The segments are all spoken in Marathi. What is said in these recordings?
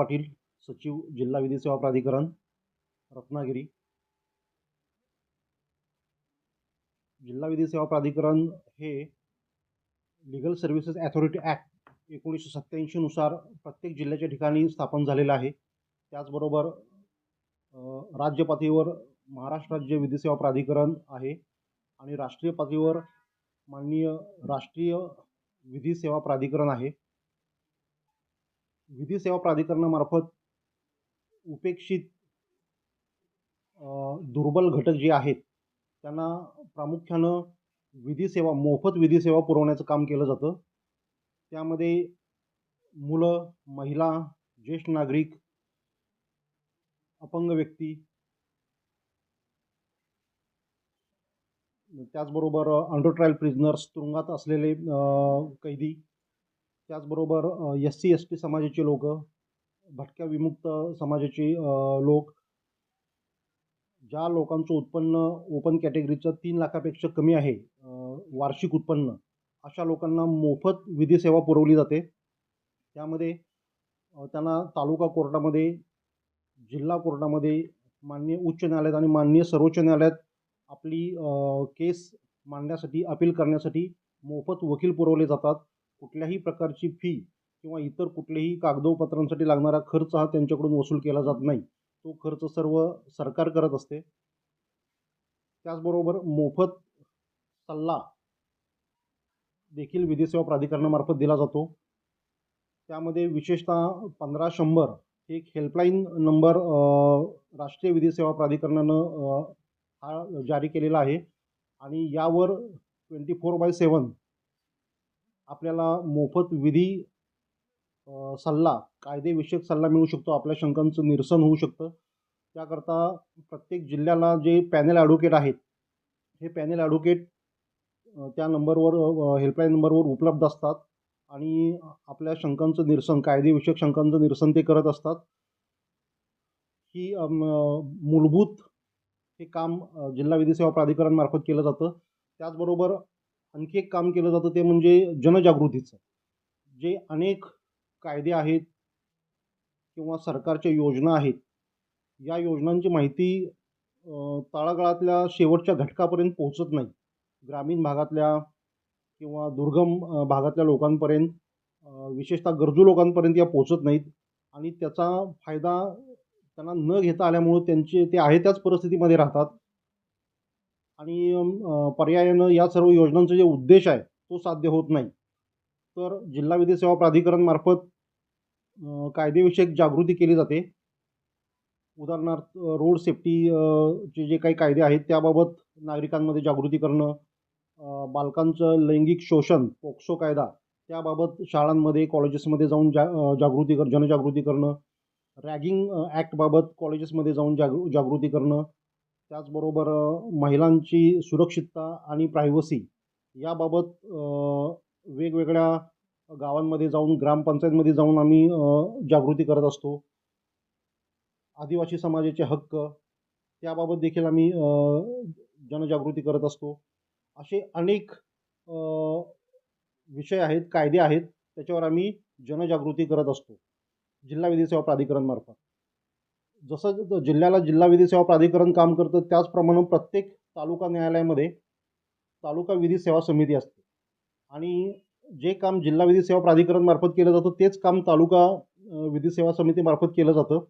पाटील सचिव जिल्हा विधी सेवा प्राधिकरण रत्नागिरी. जिल्हा विधी सेवा प्राधिकरण हे लिगल सर्व्हिसेस ॲथॉरिटी ॲक्ट एकोणीसशे सत्त्याऐंशीनुसार प्रत्येक जिल्ह्याच्या ठिकाणी स्थापन झालेलं आहे. त्याचबरोबर राज्य पातळीवर महाराष्ट्र राज्य विधी सेवा प्राधिकरण आहे आणि राष्ट्रीय पातळीवर माननीय राष्ट्रीय विधी सेवा प्राधिकरण आहे. विधी सेवा प्राधिकरणामार्फत उपेक्षित दुर्बल घटक जे आहेत त्यांना प्रामुख्यानं विधी सेवा मोफत विधी सेवा पुरवण्याचं काम केलं जातं. त्यामध्ये मुलं महिला ज्येष्ठ नागरिक अपंग व्यक्ती त्याचबरोबर अंडर ट्रायल प्रिझनर्स तुरुंगात असलेले कैदी त्याचबरोबर एस सी एस टी समाजाचे लोक भटक्या विमुक्त समाजाचे लोक ज्या लोकांचं उत्पन्न ओपन कॅटेगरीचं तीन लाखापेक्षा कमी आहे वार्षिक उत्पन्न अशा लोकांना मोफत विधी सेवा पुरवली जाते. त्यामध्ये त्यांना तालुका कोर्टामध्ये जिल्हा कोर्टामध्ये माननीय उच्च न्यायालयात आणि माननीय सर्वोच्च न्यायालयात आपली केस मांडण्यासाठी अपील करण्यासाठी मोफत वकील पुरवले जातात. कुठल्याही प्रकारची फी किंवा इतर कुठल्याही कागदोपत्रांसाठी लागणारा खर्च हा त्यांच्याकडून वसूल केला जात नाही. तो खर्च सर्व सरकार करत असते. त्याचबरोबर मोफत सल्ला देखील विधी सेवा प्राधिकरणामार्फत दिला जातो. त्यामध्ये विशेषतः पंधरा शंभर एक हेल्पलाईन नंबर राष्ट्रीय विधी सेवा प्राधिकरणानं हा जारी केलेला आहे. आणि यावर ट्वेंटी फोर बाय सेवन आपल्याला मोफत विधी सल्ला कायदेविषयक सल्ला मिळू शकतो. आपल्या शंकांचं निरसन होऊ शकतं. त्याकरता प्रत्येक जिल्ह्याला जे पॅनेल ॲडव्होकेट आहेत हे पॅनेल ॲडव्होकेट त्या नंबरवर हेल्पलाईन नंबरवर उपलब्ध असतात आणि आपल्या शंकांचं निरसन कायदेविषयक शंकांचं निरसन ते करत असतात. ही मूलभूत हे काम जिल्हा विधी सेवा प्राधिकरणमार्फत केलं जातं. त्याचबरोबर आणखी एक काम केलं जातं ते म्हणजे जनजागृतीचं. जे अनेक कायदे आहेत किंवा सरकारच्या योजना आहेत या योजनांची माहिती तळागाळातल्या शेवटच्या घटकापर्यंत पोहोचत नाही. ग्रामीण भागातल्या किंवा दुर्गम भागातल्या लोकांपर्यंत विशेषतः गरजू लोकांपर्यंत या पोहोचत नाहीत आणि त्याचा फायदा त्यांना न घेता आल्यामुळं त्यांचे ते आहे त्याच परिस्थितीमध्ये राहतात. आणि पर्यायानं या सर्व योजनांचा जे उद्देश आहे तो साध्य होत नाही. तर जिल्हा विधी सेवा प्राधिकरणमार्फत कायदेविषयक जागृती केली जाते. उदाहरणार्थ रोड सेफ्टीचे जे काही कायदे आहेत त्याबाबत नागरिकांमध्ये जागृती करणं बालकांचं लैंगिक शोषण पोक्सो कायदा त्याबाबत शाळांमध्ये कॉलेजेसमध्ये जाऊन जा जागृती कर जनजागृती करणं रॅगिंग ॲक्टबाबत कॉलेजेसमध्ये जाऊन जागृ जागृती करणं त्याचबरोबर महिलांची सुरक्षितता आणि प्रायव्हसी याबाबत वेगवेगळ्या गावांमध्ये जाऊन ग्रामपंचायतमध्ये जाऊन आम्ही जागृती करत असतो. आदिवासी समाजाचे हक्क त्याबाबत देखील आम्ही जनजागृती करत असतो. असे अनेक विषय आहेत कायदे आहेत त्याच्यावर आम्ही जनजागृती करत असतो. जिल्हा विधी सेवा प्राधिकरणमार्फत जसं ज- जिल्ह्याला जिल्हा विधी सेवा प्राधिकरण काम करतं त्याचप्रमाणे प्रत्येक तालुका न्यायालयामध्ये तालुका विधी सेवा समिती असते. आणि जे काम जिल्हा विधी सेवा प्राधिकरणमार्फत केलं जातं तेच काम तालुका विधी सेवा समितीमार्फत केलं जातं.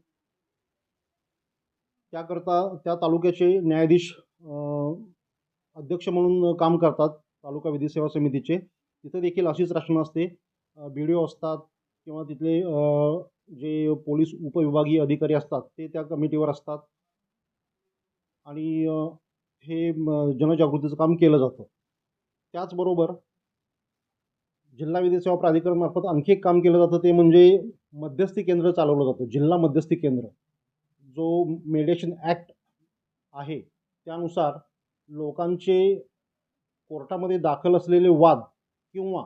त्याकरता त्या तालुक्याचे न्यायाधीश अध्यक्ष म्हणून काम करतात तालुका विधी सेवा समितीचे. तिथं देखील अशीच रचना असते. बी डी ओ असतात किंवा तिथले जे पोलीस उपविभागीय अधिकारी असतात ते त्या कमिटीवर असतात. आणि हे जनजागृतीचं काम केलं जातं. त्याचबरोबर जिल्हा विधी सेवा प्राधिकरणामार्फत आणखी एक काम केलं जातं ते म्हणजे मध्यस्थी केंद्र चालवलं जातं जिल्हा मध्यस्थी केंद्र. जो मेडिएशन ॲक्ट आहे त्यानुसार लोकांचे कोर्टामध्ये दाखल असलेले वाद किंवा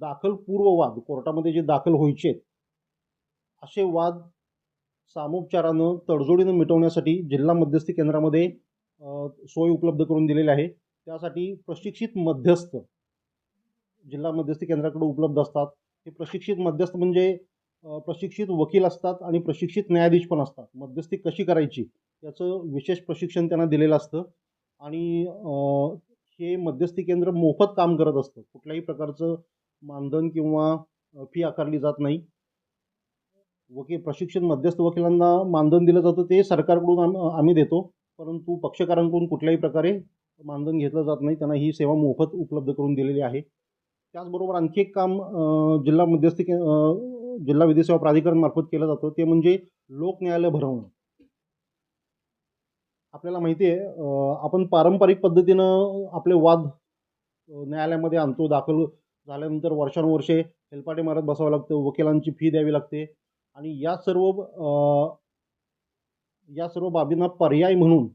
दाखलपूर्व वाद कोर्टामध्ये जे दाखल व्हायचे असे वाद सामोपचारानं तडजोडीनं मिटवण्यासाठी जिल्हा मध्यस्थी केंद्रामध्ये सोय उपलब्ध करून दिलेली आहे. त्यासाठी प्रशिक्षित मध्यस्थ जिल्हा मध्यस्थी केंद्राकडे उपलब्ध असतात. हे प्रशिक्षित मध्यस्थ म्हणजे प्रशिक्षित वकील असतात आणि प्रशिक्षित न्यायाधीश पण असतात. मध्यस्थी कशी करायची याचं विशेष प्रशिक्षण त्यांना दिलेलं असतं. आणि हे मध्यस्थी केंद्र मोफत काम करत असतं. कुठल्याही प्रकारचं मानधन किंवा फी आकारली जात नाही. वकील प्रशिक्षित मध्यस्थ वकिलांना मानधन दिलं जातं ते सरकारकडून आम आम्ही देतो. परंतु पक्षकारांकडून कुठल्याही प्रकारे मानधन घेतलं जात नाही. त्यांना ही सेवा मोफत उपलब्ध करून दिलेली आहे. त्याचबरोबर आणखी एक काम जिल्हा मध्यस्थी के जिल्हा विधी सेवा प्राधिकरणमार्फत केलं जातं. ते म्हणजे लोक न्यायालय भरवणं. आपल्याला माहिती आहे आपण पारंपरिक पद्धतीनं आपले वाद न्यायालयामध्ये आणतो. दाखल झाल्यानंतर वर्षानुवर्षे हेलपाटे मारत बसावं लागतं. वकिलांची फी द्यावी लागते. आणि या सर्व या सर्व बाबींना पर्याय म्हणून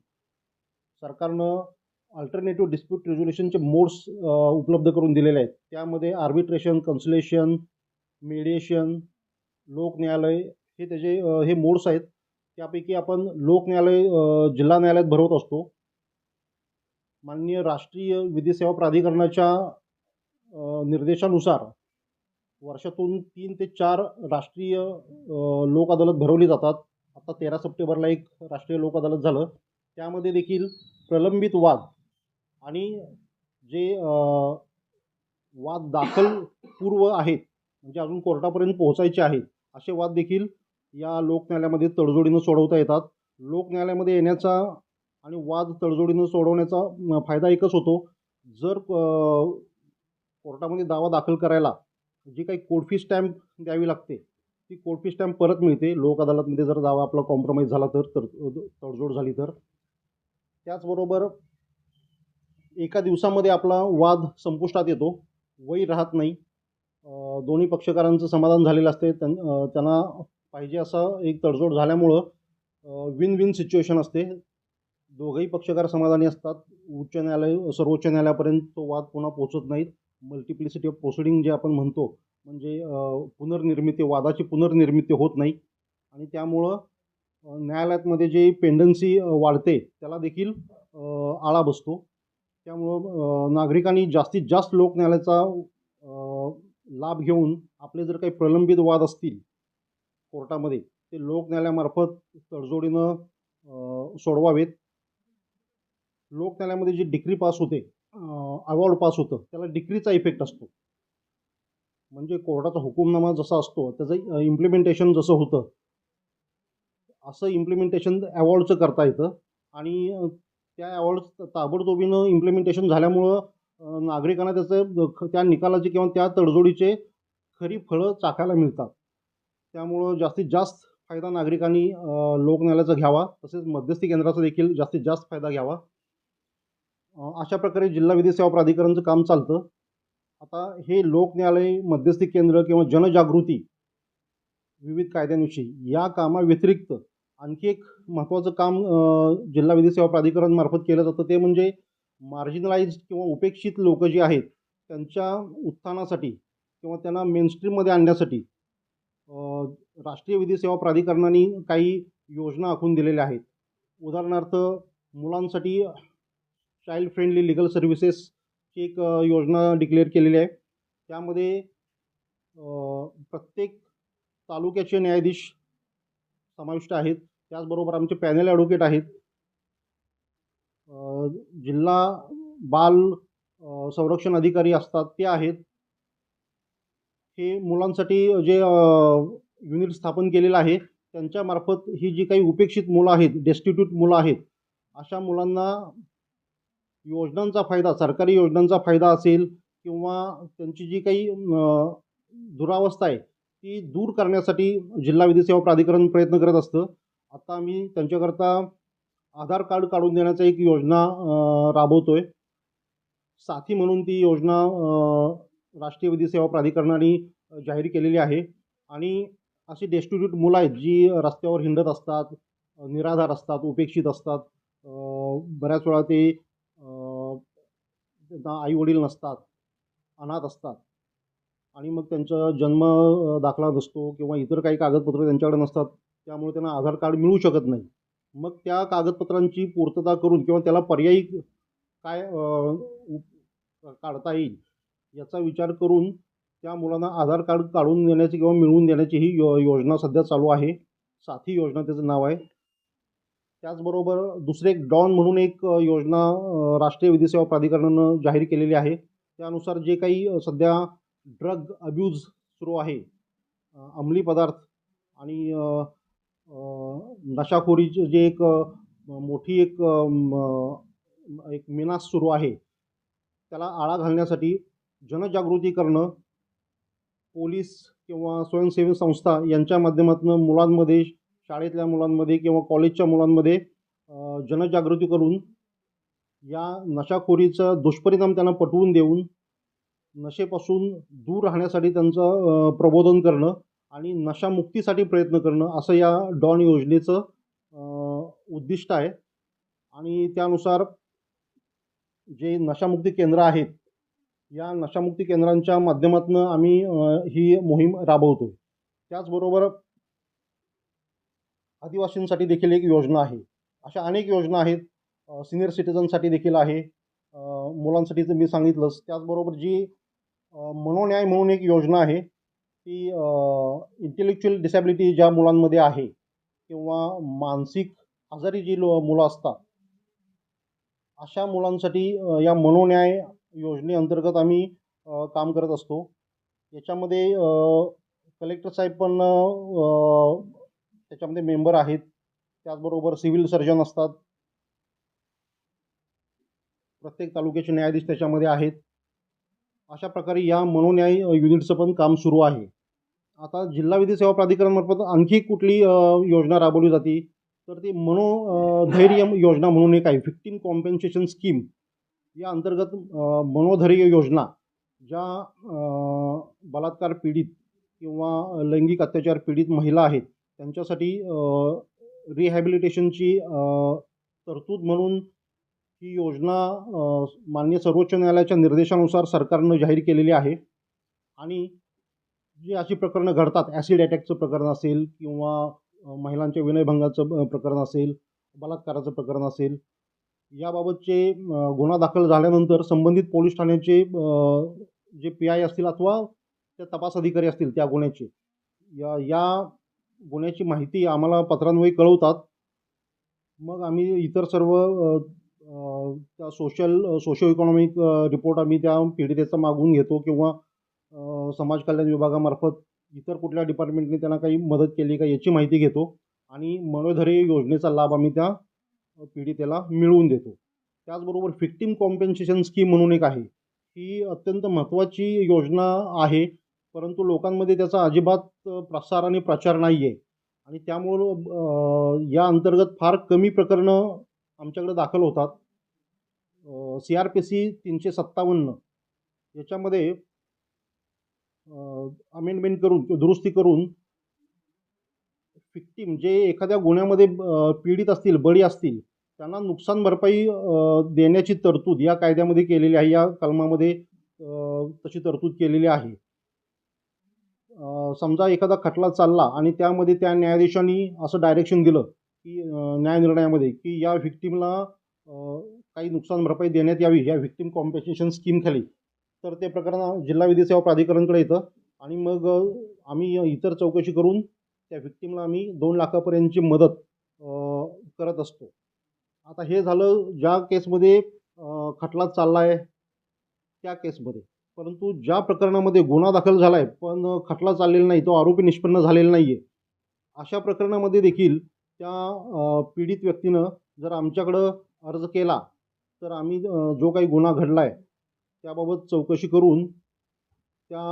सरकारनं अल्टरनेटिव्ह डिस्प्यूट रेझोल्युशनचे मोड्स उपलब्ध करून दिलेले आहेत. त्यामध्ये आर्बिट्रेशन कन्सुलेशन मेडिएशन लोक न्यायालय हे त्याचे हे मोड्स आहेत. त्यापैकी आपण लोक न्यायालय जिल्हा न्यायालयात भरवत असतो. माननीय राष्ट्रीय विधी सेवा प्राधिकरणाच्या निर्देशानुसार वर्षातून तीन ते चार राष्ट्रीय लोक अदालत भरवली जातात. आता तेरा सप्टेंबरला एक राष्ट्रीय लोक अदालत झालं. त्यामध्ये देखील प्रलंबित वाद आणि जे वाद दाखल पूर्व आहेत म्हणजे अजून कोर्टापर्यंत पोहोचायचे आहेत असे वाद देखील या लोक न्यायालयामध्ये तडजोडीनं सोडवता येतात. लोक न्यायालयामध्ये येण्याचा आणि वाद तडजोडीनं सोडवण्याचा फायदा एकच होतो. जर कोर्टामध्ये दावा दाखल करायला जी काही कोडफी स्टॅम्प द्यावी लागते ती कोडफी स्टॅम्प परत मिळते. लोक अदालतमध्ये जर दावा आपला कॉम्प्रोमाइज झाला तर तर तडजोड झाली तर. त्याचबरोबर एका दिवसामध्ये आपला वाद संपुष्टात येतो वही राहत नाही. दोन्ही पक्षकारांचं समाधान झालेलं असते. त्यां त्यांना पाहिजे असं एक तडजोड झाल्यामुळं विन विन सिच्युएशन असते. दोघंही पक्षकार समाधानी असतात. उच्च न्यायालय सर्वोच्च न्यायालयापर्यंत तो वाद पुन्हा पोचत नाहीत. मल्टिप्लिसिटी ऑफ प्रोसिडिंग जे आपण म्हणतो म्हणजे पुनर्निर्मिती वादाची पुनर्निर्मिती होत नाही. आणि त्यामुळं न्यायालयातमध्ये जे पेंडन्सी वाढते त्याला देखील आळा बसतो. त्यामुळं नागरिकांनी जास्तीत जास्त लोक न्यायालयाचा लाभ घेऊन आपले जर काही प्रलंबित वाद असतील कोर्टामध्ये ते लोक न्यायालयामार्फत तडजोडीनं सोडवावेत. लोक न्यायालयामध्ये जी डिग्री पास होते अवॉर्ड पास होतं. त्याला डिक्रीचा इफेक्ट असतो. म्हणजे कोर्टाचा हुकुमनामा जसा असतो त्याचं इम्प्लिमेंटेशन जसं होतं असं इम्प्लिमेंटेशन अवॉर्डचं करता येतं. आणि त्या अवॉर्ड ताबडतोबीनं इम्प्लिमेंटेशन झाल्यामुळं नागरिकांना त्याचं ख- त्या निकालाचे किंवा त्या तडजोडीचे खरी फळं चाखायला मिळतात. त्यामुळं जास्तीत जास्त फायदा नागरिकांनी अ, घ्यावा. तसेच मध्यस्थी केंद्राचा देखील जास्तीत जास्त फायदा घ्यावा. अशा प्रकारे जिल्हा विधी सेवा प्राधिकरणचं काम चालतं. आता हे लोक न्यायालय मध्यस्थी केंद्र किंवा जनजागृती विविध कायद्यांविषयी या कामाव्यतिरिक्त आणखी एक महत्त्वाचं काम जिल्हा विधी सेवा प्राधिकरणमार्फत केलं जातं. ते म्हणजे मार्जिनलाइज किंवा उपेक्षित लोक जी आहेत त्यांच्या उत्थानासाठी किंवा त्यांना मेनस्ट्रीममध्ये आणण्यासाठी राष्ट्रीय विधी सेवा प्राधिकरणाने काही योजना आखून दिलेल्या आहेत. उदाहरणार्थ मुलांसाठी चाइल्ड फ्रेंडली लिगल सर्व्हिसेसची एक योजना डिक्लेअर केलेली आहे. त्यामध्ये प्रत्येक तालुक्याचे न्यायाधीश समाविष्ट आहेत. त्याचबरोबर आमचे पॅनल ॲडव्होकेट आहेत. जिल्हा बाल संरक्षण अधिकारी असतात ते आहेत. हे मुलांसाठी जे युनिट स्थापन केलेलं आहे त्यांच्यामार्फत ही जी काही उपेक्षित मुलं आहेत डेस्टिट्यूट मुलं आहेत अशा मुलांना योजनांचा फायदा सरकारी योजनांचा फायदा असेल किंवा त्यांची जी काही दुरावस्था आहे ती दूर करण्यासाठी जिल्हा विधी सेवा प्राधिकरण प्रयत्न करत असतं. आता आम्ही त्यांच्याकरता आधार कार्ड काढून देण्याचा एक योजना राबवतो आहे साथी म्हणून ती योजना राष्ट्रीय विधी सेवा प्राधिकरणाने जाहीर केलेली आहे. आणि अशी डेस्टिट्यूट मुलं आहेत जी रस्त्यावर हिंडत असतात निराधार असतात उपेक्षित असतात बऱ्याच वेळा ते त्यांना आईवडील नसतात अनाथ असतात. आणि मग त्यांचा जन्म दाखला नसतो किंवा इतर काही कागदपत्र त्यांच्याकडे नसतात त्यामुळे त्यांना आधार कार्ड मिळू शकत नाही. मग त्या कागदपत्रांची पूर्तता करून किंवा त्याला पर्यायी काय उप- काढता येईल याचा विचार करून त्या मुलांना आधार कार्ड काढून देण्याची किंवा मिळवून देण्याची ही यो योजना सध्या चालू आहे. साथी योजना त्याचं नाव आहे. त्याचबरोबर दुसरे एक डॉन म्हणून एक योजना राष्ट्रीय विधी सेवा प्राधिकरणानं जाहीर केलेली आहे. त्यानुसार जे काही सध्या ड्रग अब्यूज सुरू आहे अंमली पदार्थ आणि अ, नशाखोरीचे जे एक मोठी एक एक मिनास सुरू आहे त्याला आळा घालण्यासाठी जनजागृती करणं पोलीस किंवा स्वयंसेवी संस्था यांच्या माध्यमातून मुलांमध्ये शाळेतल्या मुलांमध्ये किंवा कॉलेजच्या मुलांमध्ये जनजागृती करून या नशाखोरीचा दुष्परिणाम त्यांना पटवून देऊन नशेपासून दूर राहण्यासाठी त्यांचं प्रबोधन करणं आणि नशामुक्तीसाठी प्रयत्न करणं असं या डॉन योजनेचं उद्दिष्ट आहे. आणि त्यानुसार जे नशामुक्ती केंद्र आहेत या नशामुक्ती केंद्रांच्या माध्यमातून आम्ही ही मोहीम राबवतो त्याचबरोबर आदिवासींसाठी देखील एक योजना आहे. अशा अनेक योजना आहेत. सिनियर सिटिझनसाठी देखील आहे. मुलांसाठीचं मी सांगितलंच. त्याचबरोबर जी मनोन्याय म्हणून एक योजना आहे ती इंटेलेक्च्युअल डिसॅबिलिटी ज्या मुलांमध्ये आहे किंवा मानसिक आजारी जी लो मुलं असतात अशा मुलांसाठी या मनोन्याय योजनेअंतर्गत आम्ही काम करत असतो. याच्यामध्ये कलेक्टर साहेब पण त्याच्यामध्ये मेंबर आहेत. त्याचबरोबर सिव्हिल सर्जन असतात. प्रत्येक तालुक्याचे न्यायाधीश त्याच्यामध्ये आहेत. अशा प्रकारे या मनोन्याय युनिटचं पण काम सुरू आहे. आता जिल्हा विधी सेवा प्राधिकरणामार्फत आणखी कुठली योजना राबवली जाते? तर ती मनो धैर्य योजना म्हणून एक आहे. व्हिक्टीम कॉम्पेन्सेशन स्कीम या अंतर्गत मनोधैर्य योजना ज्या बलात्कार पीडित किंवा लैंगिक अत्याचार पीडित महिला आहेत त्यांच्यासाठी रिहॅबिलिटेशनची तरतूद म्हणून ही योजना मान्य माननीय सर्वोच्च न्यायालयाच्या निर्देशानुसार सरकारनं जाहीर केलेली आहे. आणि जी अशी प्रकरणं घडतात ॲसिड अटॅकचं प्रकरण असेल किंवा महिलांच्या विनयभंगाचं प्रकरण असेल बलात्काराचं प्रकरण असेल याबाबतचे गुन्हा दाखल झाल्यानंतर संबंधित पोलीस ठाण्याचे जे पी आय असतील अथवा त्या तपास अधिकारी असतील त्या गुन्ह्याचे या या गुन्ह्याची माहिती आम्हाला पत्रान्वये कळवतात. मग आम्ही इतर सर्व त्या सोशल सोशो इकॉनॉमिक रिपोर्ट आम्ही त्या पीडितेचा मागून घेतो किंवा समाज कल्याण विभागामार्फत इतर कुठल्या डिपार्टमेंटने त्यांना काही मदत केली का याची माहिती घेतो आणि मनोधैर्य योजनेचा लाभ आम्ही त्या पीडितेला मिळवून देतो. त्याचबरोबर फिक्टीम कॉम्पेन्सेशन स्कीम म्हणून एक आहे. ही अत्यंत महत्त्वाची योजना आहे परंतु लोकांमध्ये त्याचा अजिबात प्रसार आणि प्रचार नाही आहे आणि त्यामुळं या अंतर्गत फार कमी प्रकरणं आमच्याकडे दाखल होतात. सी आर पी सी तीनशे सत्तावन्न. याच्यामध्ये अमेंडमेंट करून किंवा दुरुस्ती करून फिक्टीम जे म्हणजे एखाद्या गुन्ह्यामध्ये पीडित असतील बळी असतील त्यांना नुकसान भरपाई देण्याची तरतूद या कायद्यामध्ये केलेली आहे. या कलमामध्ये तशी तरतूद केलेली आहे. समजा एखादा खटला चालला आणि त्यामध्ये त्या न्यायाधीशांनी असं डायरेक्शन दिलं की न्याय न्यायनिर्णयामध्ये की या व्हिक्टीमला काही नुकसान भरपाई देण्यात यावी या व्हिक्टीम कॉम्पेन्सेशन स्कीमखाली तर ते प्रकरण जिल्हा विधी सेवा प्राधिकरणकडे येतं आणि मग आम्ही इतर चौकशी करून त्या व्हिक्टीमला आम्ही दोन लाखापर्यंतची मदत करत असतो. आता हे झालं ज्या केसमध्ये खटला चालला आहे त्या केसमध्ये परंतु ज्या प्रकरणामध्ये गुन्हा दाखल झाला आहे पण खटला चाललेला नाही तो आरोपी निष्पन्न झालेला नाही आहे अशा प्रकरणामध्ये देखील त्या पीडित व्यक्तीनं जर आमच्याकडं अर्ज केला तर आम्ही जो काही गुन्हा घडला आहे त्याबाबत चौकशी करून त्या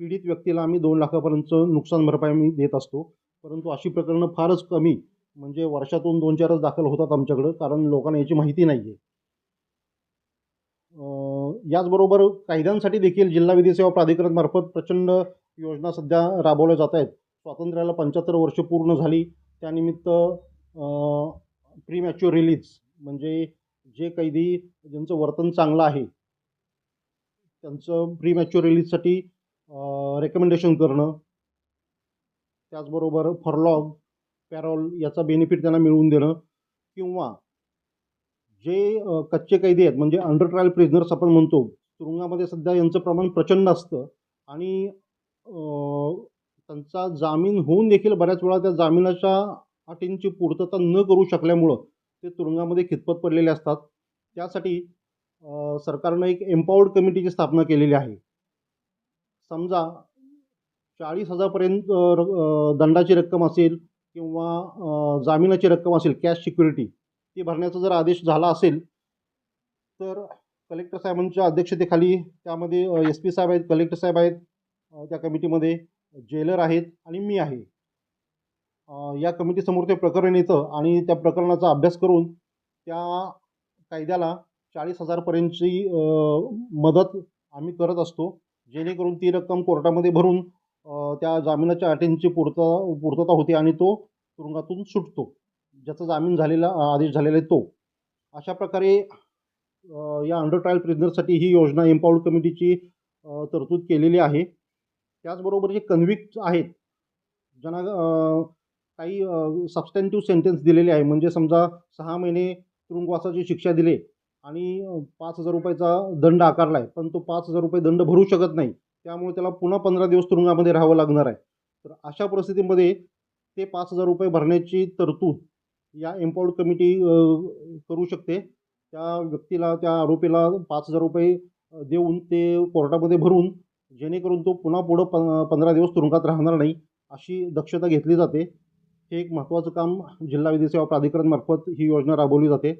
पीडित व्यक्तीला आम्ही दोन लाखापर्यंतचं नुकसान भरपाई आम्ही देत असतो. परंतु अशी प्रकरणं फारच कमी म्हणजे वर्षातून दोन चारच दाखल होतात आमच्याकडं कारण लोकांना याची माहिती नाही आहे याचबरोबर कायद्यांसाठी देखील जिल्हा विधी सेवा प्राधिकरणमार्फत प्रचंड योजना सध्या राबवल्या जात आहेत. स्वातंत्र्याला पंच्याहत्तर वर्ष पूर्ण झाली. त्यानिमित्त प्रीमॅच्युअर रिलीज म्हणजे जे कैदी ज्यांचं वर्तन चांगलं आहे त्यांचं प्रीमॅच्युअर रिलीजसाठी रेकमेंडेशन करणं त्याचबरोबर फरलॉग पॅरोल याचा बेनिफिट त्यांना मिळवून देणं किंवा जे कच्चे कैदी आहेत म्हणजे अंडर ट्रायल प्रिझनर्स आपण म्हणतो तुरुंगामध्ये सध्या यांचं प्रमाण प्रचंड असतं आणि त्यांचा जामीन होऊन देखील बऱ्याच वेळा त्या जामिनाच्या अटींची पूर्तता न करू शकल्यामुळं ते तुरुंगामध्ये खितपत पडलेले असतात. त्यासाठी सरकारनं एक एम्पावर्ड कमिटीची स्थापना केलेली आहे. समजा चाळीस हजारपर्यंत र- दंडाची रक्कम असेल किंवा जामिनाची रक्कम असेल कॅश सिक्युरिटी ती भरण्याचा जर आदेश झाला असेल तर कलेक्टर साहेबांच्या अध्यक्षतेखाली त्यामध्ये एस पी साहेब आहेत कलेक्टर साहेब आहेत त्या कमिटीमध्ये जेलर आहेत आणि मी आहे. या कमिटीसमोर ते प्रकरण येतं आणि त्या प्रकरणाचा अभ्यास करून त्या कायद्याला चाळीस हजारपर्यंतची मदत आम्ही करत असतो जेणेकरून ती रक्कम कोर्टामध्ये भरून त्या जामिनाच्या अटींची पूर्तता पूर्तता होते आणि तो तुरुंगातून सुटतो. ज्याचा जामीन झालेला आदेश झालेला आहे तो. अशा प्रकारे या अंडर ट्रायल प्रिझनरसाठी ही योजना एम्पावर्ड कमिटीची तरतूद केलेली आहे. त्याचबरोबर जे कन्व्हिक्ट आहेत ज्यांना काही सबस्टॅन्टिव्ह सेंटेन्स दिलेले आहे म्हणजे समजा सहा महिने तुरुंगवासाची शिक्षा दिली आणि पाच हजार रुपयाचा दंड आकारला आहे पण तो पाच हजार रुपये दंड भरू शकत नाही. त्यामुळे त्याला पुन्हा पंधरा दिवस तुरुंगामध्ये राहावं लागणार आहे. तर अशा परिस्थितीमध्ये ते पाच हजार रुपये भरण्याची तरतूद या एम्पावर्ड कमिटी करू शकते. त्या व्यक्तीला त्या आरोपीला पाच हजार रुपये देऊन ते कोर्टामध्ये भरून जेणेकरून तो पुन्हा पुढं प पंधरा दिवस तुरुंगात राहणार नाही अशी दक्षता घेतली जाते. हे एक महत्त्वाचं काम जिल्हा विधी सेवा प्राधिकरणमार्फत ही योजना राबवली जाते.